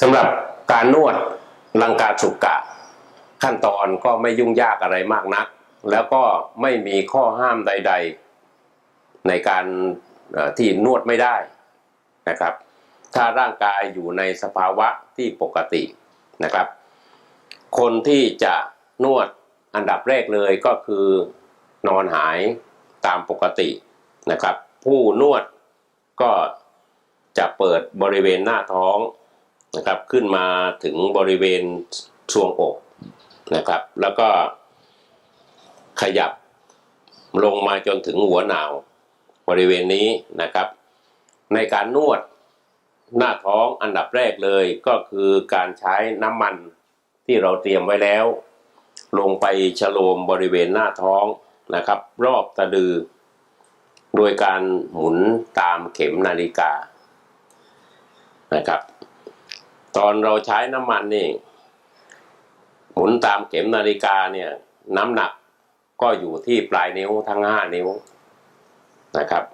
สำหรับการนวดลังกาสุกะ ขั้นตอนก็ไม่ยุ่งยากอะไรมากนัก แล้วก็ไม่มีข้อห้ามใด ๆ ในการที่นวดไม่ได้นะครับ ถ้าร่างกายอยู่ในสภาวะที่ปกตินะครับ คนที่จะนวดอันดับแรกเลยก็คือนอนหายตามปกตินะครับ ผู้นวดก็จะเปิดบริเวณหน้าท้อง นะครับขึ้นมาถึงบริเวณช่วงอกนะครับ แล้วก็ขยับลงมาจนถึงหัวหนาวบริเวณนี้นะครับ ในการนวดหน้าท้องอันดับแรกเลยก็คือการใช้น้ำมันที่เราเตรียมไว้แล้ว ลงไปฉโลมบริเวณหน้าท้องนะครับ รอบสะดือ โดยการหมุนตามเข็มนาฬิกานะครับ ตอนเราใช้น้ำมันนี่หมุนตามเข็มนาฬิกาเนี่ยน้ำหนักก็อยู่ที่ปลายนิ้วทั้งห้านิ้วนะครับ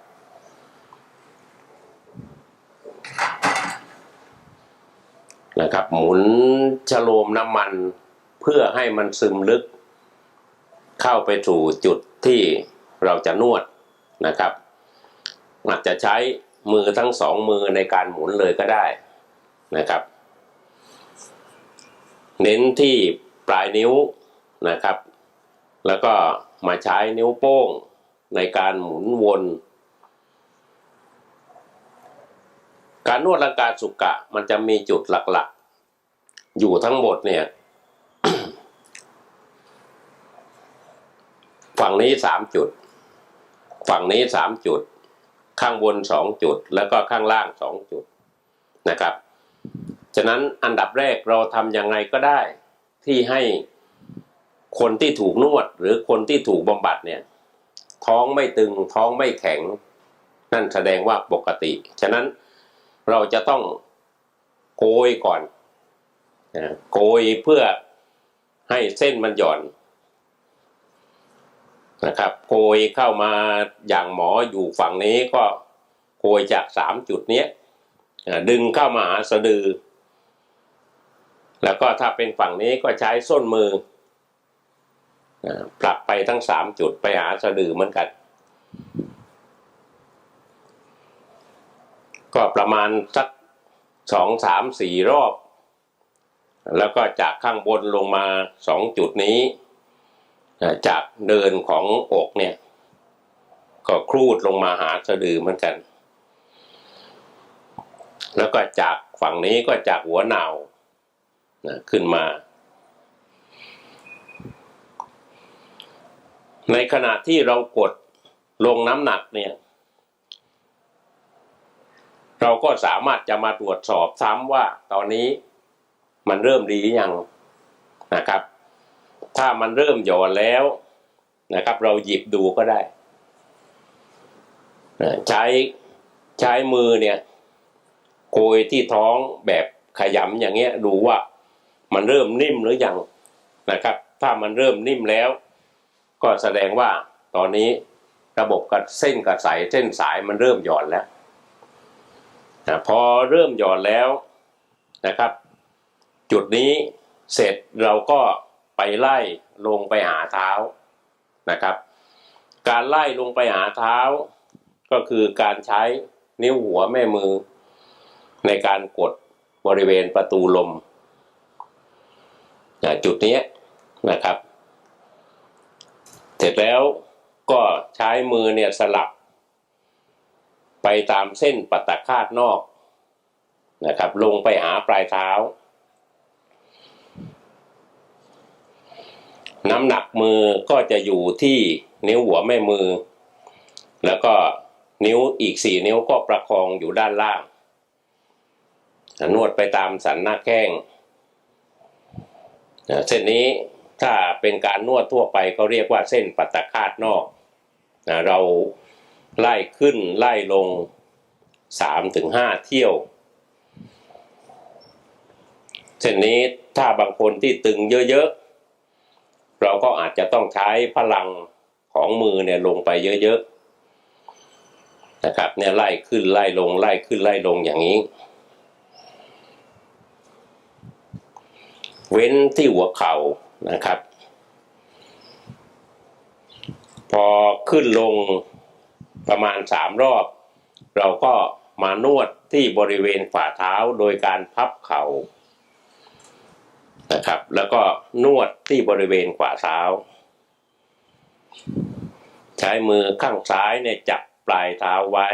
นะครับ หมุนฉโลมน้ำมันเพื่อให้มันซึมลึก เข้าไปสู่จุดที่เราจะนวดนะครับอาจจะใช้มือทั้งสองมือในการหมุนเลยก็ได้นะครับ เน้นที่ปลายนิ้วนะครับ แล้วก็มาใช้นิ้วโป้งในการหมุนวน การนวดร่างกายสุกะมันจะมีจุดหลักๆ อยู่ทั้งหมดเนี่ยฝั่งนี้สามจุด ฝั่งนี้สามจุด ข้างบนสองจุด แล้วก็ข้างล่างสองจุดนะครับ ฉะนั้นอันดับแรกเราทำยังไงก็ได้ ที่ให้คนที่ถูกนวด หรือคนที่ถูกบำบัดเนี่ย ท้องไม่ตึงท้องไม่แข็ง นั่นแสดงว่าปกติ ฉะนั้นเราจะต้องโกยก่อนโกยเพื่อให้เส้นมันหย่อนนะครับโกยเข้ามาอย่างหมออยู่ฝั่งนี้ก็โกยจากสามจุดเนี้ยดึงเข้ามาหาสะดือ แล้วก็ถ้าเป็นฝั่งนี้ก็ใช้ส้นมือผลักไปทั้งสามจุดไปหาสะดือเหมือนกัน ก็ประมาณสักสองสามสี่รอบ แล้วก็จากข้างบนลงมาสองจุดนี้ จากเดินของอกเนี่ย ก็ครูดลงมาหาสะดือเหมือนกัน แล้วก็จากฝั่งนี้ก็จากหัวหนาว นะขึ้นมา ในขณะที่เรากดลงน้ำหนักเนี่ย เราก็สามารถจะมาตรวจสอบซ้ำว่าตอนนี้มันเริ่มดีหรือยังนะครับ ถ้ามันเริ่มหย่อนแล้วนะครับ เราหยิบดูก็ได้ ใช้ใช้มือเนี่ยโกยที่ท้องแบบขยำอย่างเงี้ยดูว่า มันเริ่มนิ่มหรือยังนะครับ ถ้ามันเริ่มนิ่มแล้ว ก็แสดงว่าตอนนี้ระบบกระเส้นกระสายเส้นสายมันเริ่มหย่อนแล้วนะพอเริ่มหย่อนแล้วนะครับ จุดนี้เสร็จเราก็ไปไล่ลงไปหาเท้านะครับ การไล่ลงไปหาเท้า ก็คือการใช้นิ้วหัวแม่มือ ในการกดบริเวณประตูลม นะจุดนี้นะครับ เสร็จแล้วก็ใช้มือเนี่ยสลับ ไปตามเส้นปัตตคาตนอกนะครับ ลงไปหาปลายเท้า น้ำหนักมือก็จะอยู่ที่นิ้วหัวแม่มือ แล้วก็นิ้วอีกสี่นิ้วก็ประคองอยู่ด้านล่าง นวดไปตามสันหน้าแข้ง เส้นนี้ถ้าเป็นการนวดทั่วไปเขาเรียกว่าเส้นปัตตคาตนอกเราไล่ขึ้นไล่ลงสามถึงห้าเที่ยว เส้นนี้ถ้าบางคนที่ตึงเยอะๆ เราก็อาจจะต้องใช้พลังของมือเนี่ยลงไปเยอะๆนะครับเนี่ยไล่ขึ้นไล่ลงไล่ขึ้นไล่ลงอย่างนี้ เว้นที่หัวเข่านะครับ พอขึ้นลงประมาณสามรอบ เราก็มานวดที่บริเวณฝ่าเท้าโดยการพับเข่านะครับ แล้วก็นวดที่บริเวณฝ่าเท้า ใช้มือข้างซ้ายเนี่ยจับปลายเท้าไว้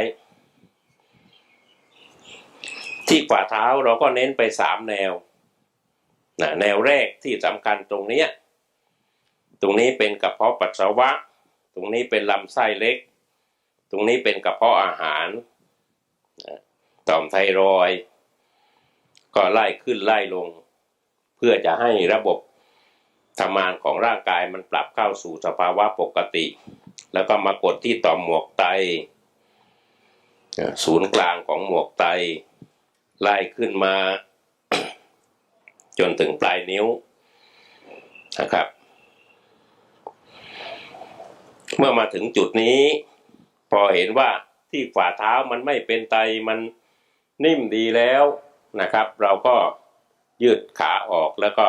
ที่ฝ่าเท้าเราก็เน้นไปสามแนว นะแนวแรกที่สำคัญตรงนี้ตรงนี้เป็นกระเพาะปัสสาวะ ตรงนี้เป็นลำไส้เล็ก ตรงนี้เป็นกระเพาะอาหารนะต่อมไทรอยก็ไล่ขึ้นไล่ลง เพื่อจะให้ระบบทำงานของร่างกายมันปรับเข้าสู่สภาวะปกติ แล้วก็มากดที่ต่อมหมวกไต ศูนย์กลางของหมวกไต ไล่ขึ้นมา จนถึงปลายนิ้วนะครับ เมื่อมาถึงจุดนี้ พอเห็นว่าที่ฝ่าเท้ามันไม่เป็นไตมันนิ่มดีแล้วนะครับ เราก็ยืดขาออกแล้วก็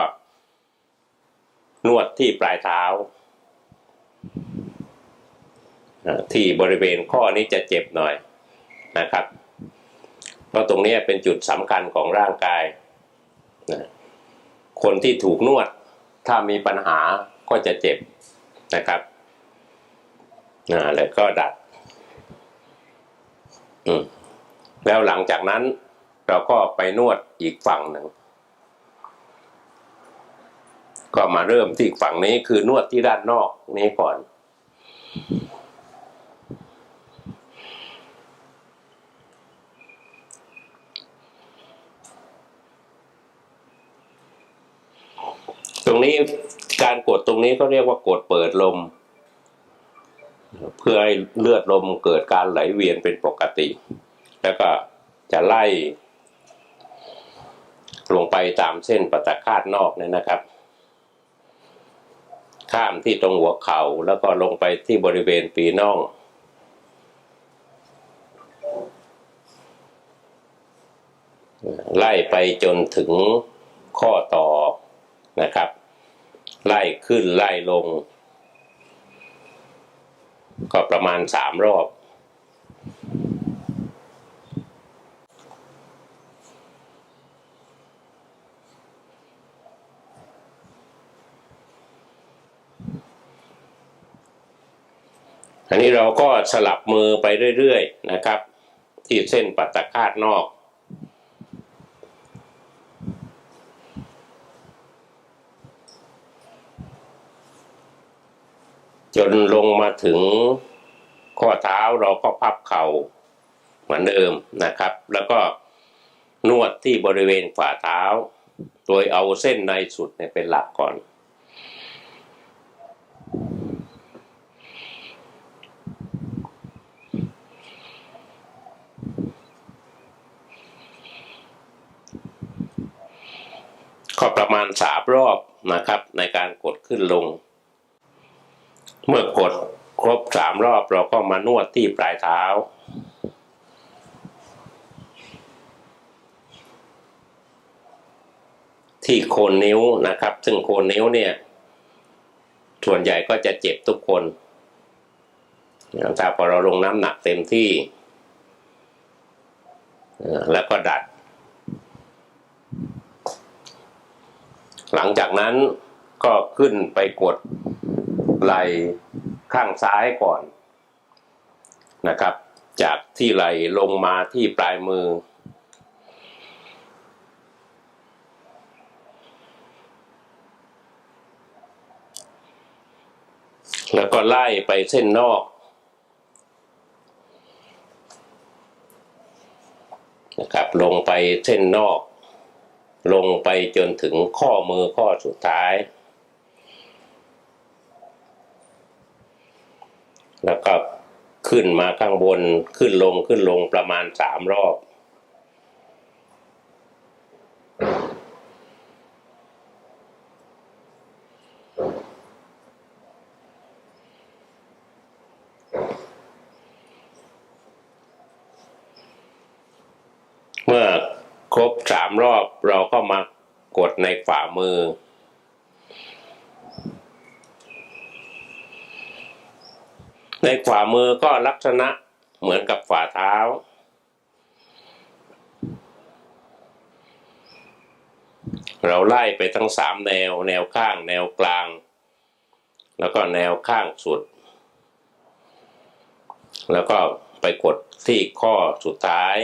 นวดที่ปลายเท้า ที่บริเวณข้อนี้จะเจ็บหน่อยนะครับเพราะตรงนี้เป็นจุดสำคัญของร่างกายนะ คนที่ถูกนวด ถ้ามีปัญหาก็จะเจ็บนะครับนะแล้วก็ดัดอืมแล้วหลังจากนั้นเราก็ไปนวดอีกฝั่งหนึ่งก็มาเริ่มที่ฝั่งนี้คือนวดที่ด้านนอกนี้ก่อน รงนี้การกดตรงนี้ก็เรียกว่ากดเปิดลม เพื่อให้เลือดลมเกิดการไหลเวียนเป็นปกติ แล้วก็จะไล่ ลงไปตามเส้นปตะคาดนอกเนี่ยนะครับ ข้ามที่ตรงหัวเขา่าแล้วก็ลงไปที่บริเวณปีน่องไล่ไปจนถึงข้อต่อนะครับ ไล่ขึ้นไล่ลง ก็ประมาณสามรอบ อันนี้เราก็สลับมือไปเรื่อย ๆ นะครับ ที่เส้นปัตตคาดนอก จนลงมาถึงข้อเท้าเราก็พับเข่าเหมือนเดิมนะครับ แล้วก็นวดที่บริเวณฝ่าเท้า โดยเอาเส้นในสุดเนี่ยเป็นหลักก่อน ก็ประมาณสามรอบนะครับในการกดขึ้นลง เมื่อกดครบสามรอบเราก็มานวดที่ปลายเท้า ที่โคนนิ้วนะครับ ซึ่งโคนนิ้วเนี่ย ส่วนใหญ่ก็จะเจ็บทุกคนถ้าพอเราลงน้ำหนักเต็มที่แล้วก็ดัด หลังจากนั้นก็ขึ้นไปกด ไหลข้างซ้ายก่อนนะครับ จากที่ไหลลงมาที่ปลายมือ แล้วก็ไล่ไปเส้นนอกนะครับลงไปเส้นนอก ลงไปจนถึงข้อมือข้อสุดท้าย แล้วก็ขึ้นมาข้างบนขึ้นลงขึ้นลงประมาณสามรอบ เมื่อครบสามรอบเราก็มากดในฝ่ามือ ในฝ่ามือก็ลักษณะเหมือนกับฝ่าเท้า เราไล่ไปทั้งสามแนว แนวข้าง แนวกลาง แล้วก็แนวข้างสุด แล้วก็ไปกดที่ข้อสุดท้าย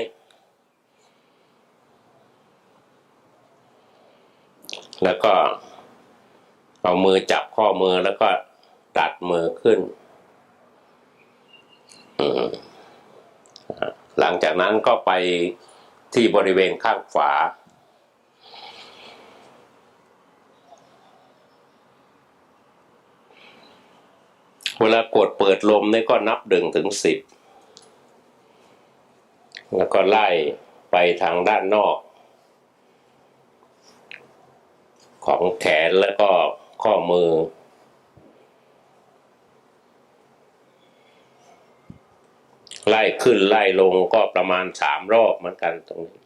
แล้วก็เอามือจับข้อมือแล้วก็ดัดมือขึ้น หลังจากนั้นก็ไปที่บริเวณข้างฝา เวลากดเปิดลมนี่ก็นับหนึ่งถึงสิบ แล้วก็ไล่ไปทางด้านนอก ของแขนแล้วก็ข้อมือ ไล่ขึ้นไล่ลงก็ประมาณสามรอบเหมือนกันตรงนี้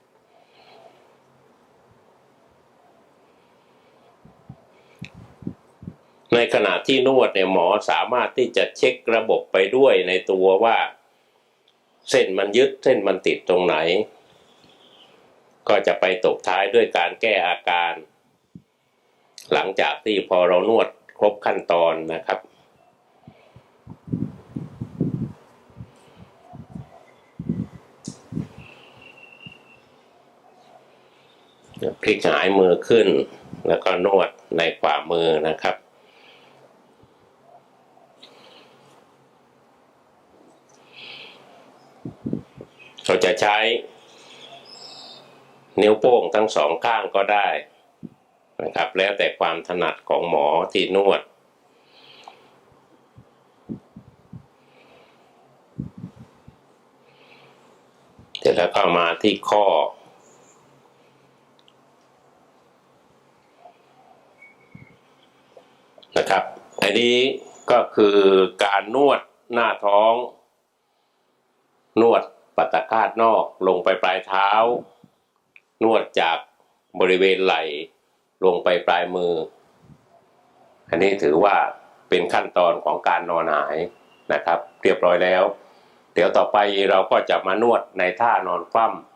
ในขณะที่นวดเนี่ยหมอสามารถที่จะเช็คระบบไปด้วยในตัวว่า เส้นมันยึดเส้นมันติดตรงไหน ก็จะไปตกท้ายด้วยการแก้อาการ หลังจากที่พอเรานวดครบขั้นตอนนะครับ พลิกหงายมือขึ้น แล้วก็นวดในขวามือนะครับ เราจะใช้นิ้วโป้งทั้งสองข้างก็ได้นะครับ แล้วแต่ความถนัดของหมอที่นวดเสร็จแล้วก็มาที่ข้อ นะครับ อันนี้ก็คือการนวดหน้าท้อง นวดปัตตคาตนอกลงไปปลายเท้า นวดจากบริเวณไหล่ลงไปปลายมือ อันนี้ถือว่าเป็นขั้นตอนของการนอนหายนะครับ เรียบร้อยแล้ว เดี๋ยวต่อไปเราก็จะมานวดในท่านอนคว่ำ